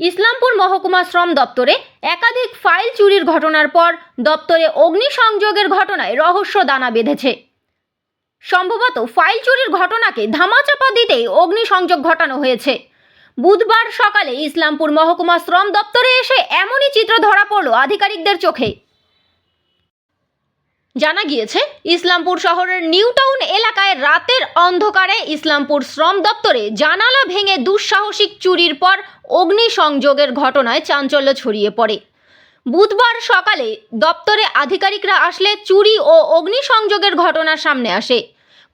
ইসলামপুর মহকুমা শ্রম দপ্তরে একাধিক ফাইল চুরির ঘটনার পর দপ্তরে অগ্নিসংযোগের ঘটনায় রহস্য দানা বেঁধেছে। সম্ভবত ফাইল চুরির ঘটনাকে ধামাচাপা দিতেই অগ্নিসংযোগ ঘটানো হয়েছে। বুধবার সকালে ইসলামপুর মহকুমা শ্রম দপ্তরে এসে এমনই চিত্র ধরা পড়ল আধিকারিকদের চোখে। জানা গিয়েছে, ইসলামপুর শহরের নিউ টাউন এলাকায় রাতের অন্ধকারে ইসলামপুর শ্রম দপ্তরে জানালা ভেঙে দুঃসাহসিক চুরির পর অগ্নিসংযোগের ঘটনায় চাঞ্চল্য ছড়িয়ে পড়ে। বুধবার সকালে দপ্তরে আধিকারিকরা আসলে চুরি ও অগ্নিসংযোগের ঘটনা সামনে আসে।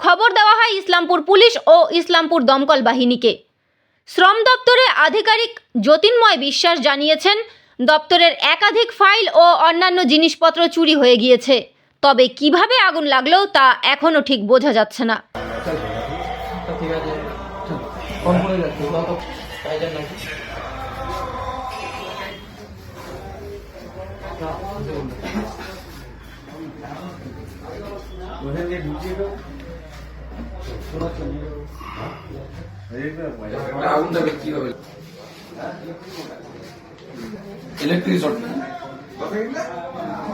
খবর দেওয়া হয় ইসলামপুর পুলিশ ও ইসলামপুর দমকল বাহিনীকে। শ্রম দপ্তরে আধিকারিক যতীনময় বিশ্বাস জানিয়েছেন, দপ্তরের একাধিক ফাইল ও অন্যান্য জিনিসপত্র চুরি হয়ে গিয়েছে। তবে কীভাবে আগুন লাগল তা এখনও ঠিক বোঝা যাচ্ছে না।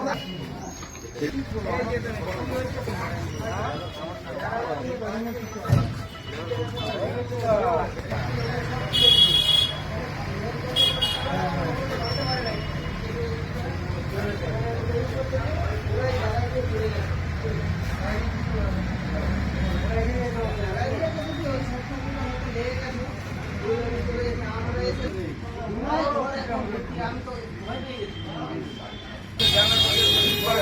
ঠিক আছে ফোন করে যাচ্ছি কত কাজের নাকি আগুন দেবে কি হবে electric short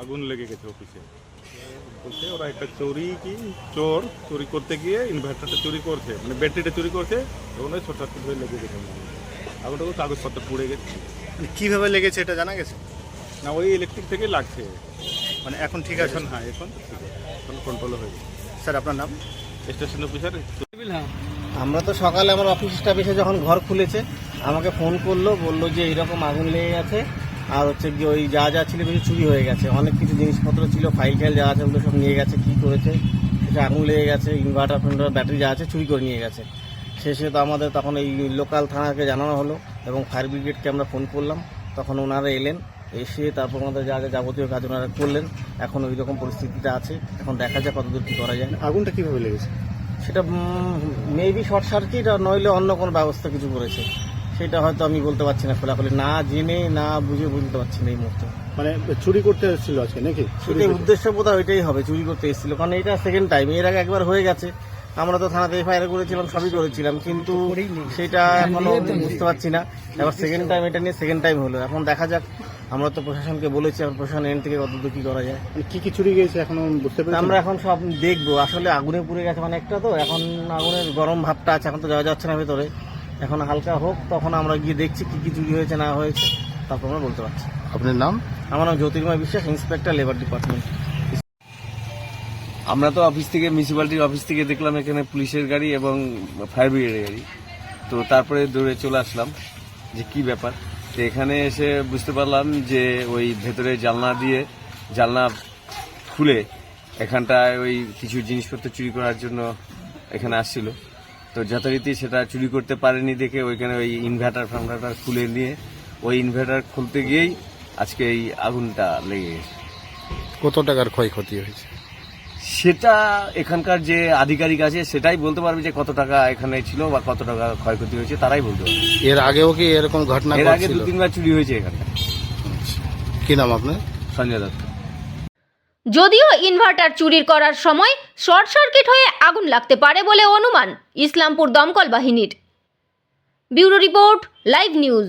আগুন লেগে গেছে অফিসে। বলছে ওরা একটা চুরি কি? চোর চুরি করতে গিয়ে ইনভার্টারটা চুরি করছে মানে ব্যাটারিটা চুরি করছে তখন ওই ছোট হয়ে লেগে গেছে আগুনটা তো কাগজপত্র পুড়ে গেছে। কীভাবে লেগেছে এটা জানা গেছে? না ওই ইলেকট্রিক থেকে লাগছে। মানে এখন ঠিক আছে? এখন হ্যাঁ এখন তো ঠিক আছে। এখন কন্ট্রোল হয়ে গেছে। স্যার আপনার নাম? স্টেশন অফিসার আমরা তো সকালে আমার অফিস স্টাফ এসে যখন ঘর খুলেছে আমাকে ফোন করল বলল যে এইরকম আগুন লেগে গেছে। আর হচ্ছে গিয়ে ওই যা যা ছিল কিছু চুরি হয়ে গেছে। অনেক কিছু জিনিসপত্র ছিল ফাইল ফাইল যা আছে ওগুলো সব নিয়ে গেছে কি করেছে? কিছু আগুন লেগে গেছে ইনভার্টার ফিনভার্টার ব্যাটারি যা আছে চুরি করে নিয়ে গেছে। শেষে তো আমাদের তখন এই লোকাল থানাকে জানানো হলো এবং ফায়ার ব্রিগেডকে আমরা ফোন করলাম। তখন ওনারা এলেন এসে তারপর আমাদের যা যা যাবতীয় কাজ ওনারা করলেন। এখন ওই রকম পরিস্থিতিতে আছে এখন দেখা যাক কতদূর কী করা যায়। আগুনটা কীভাবে লেগেছে? সেটা মেবি শর্ট সার্কিট আর নইলে অন্য কোনো ব্যবস্থা কিছু করেছে। সেটা হয়তো আমি বলতে পারছি না খোলাখুলি না জেনে না বুঝে বুঝতে পারছি না এই মুহূর্তে। মানে চুরি করতে এসেছিল আজকে নাকি? চুরি সেটাই উদ্দেশ্য বোধ ওইটাই হবে চুরি করতে এসেছিল। কারণ এটা সেকেন্ড টাইম এর আগে একবার হয়ে গেছে। আমরা তো থানাতে এফআইআর করেছিলাম সবই করেছিলাম কিন্তু সেটা এখনও বুঝতে পারছি না। এবার সেকেন্ড টাইম এটা নিয়ে সেকেন্ড টাইম হলো। এখন দেখা যাক আমরা তো প্রশাসনকে বলেছি এখন প্রশাসন এন থেকে কতদূর কি করা যায়। মানে কি কি চুরি গেছে এখন বুঝতে পেরেছি আমরা এখন সব দেখব। আসলে আগুনে পুড়ে গেছে মানে একটা তো এখন আগুনের গরম ভাবটা আছে এখন তো যাওয়া যাচ্ছে না ভেতরে। এখন হালকা হোক তখন আমরা গিয়ে দেখছি কি কি চুরি হয়েছে না হয়েছে তারপর আমরা বলতে পারছি। আপনার নাম? আমার নাম জ্যোতির্ময় বিশ্বাস ইন্সপেক্টর লেবার ডিপার্টমেন্ট। আমরা তো অফিস থেকে মিউনিসিপ্যালিটির অফিস থেকে দেখলাম এখানে পুলিশের গাড়ি এবং ফায়ার ব্রিগেডের গাড়ি। তো তারপরে দৌড়ে চলে আসলাম যে কি ব্যাপার? তো এখানে এসে বুঝতে পারলাম যে ওই ভেতরে জানলা দিয়ে জানলা খুলে এখানটায় ওই কিছু জিনিসপত্র চুরি করার জন্য এখানে আসছিল। তো যথারীতি সেটা চুরি করতে পারেনি দেখে ওইখানে ওই ইনভার্টার ফার্মাটার খুলে নিয়ে ওই ইনভার্টার খুলতে গিয়েই আজকে এই আগুনটা লেগে গেছে। কত টাকার ক্ষয়ক্ষতি হয়েছে? সেটা এখানকার যে আধিকারিক আছে সেটাই বলতে পারবে যে কত টাকা এখানে ছিল বা কত টাকা ক্ষয়ক্ষতি হয়েছে তারাই বলতে পারবে। এর আগেও কি এরকম ঘটনা এর আগে দু তিনবার চুরি হয়েছে এখানে। কি নাম আপনার? সঞ্জয় দত্ত। যদিও ইনভার্টার চুরির করার সময় শর্ট সার্কিট হয়ে আগুন লাগতে পারে বলে অনুমান ইসলামপুর দমকল বাহিনীর। Bureau report live news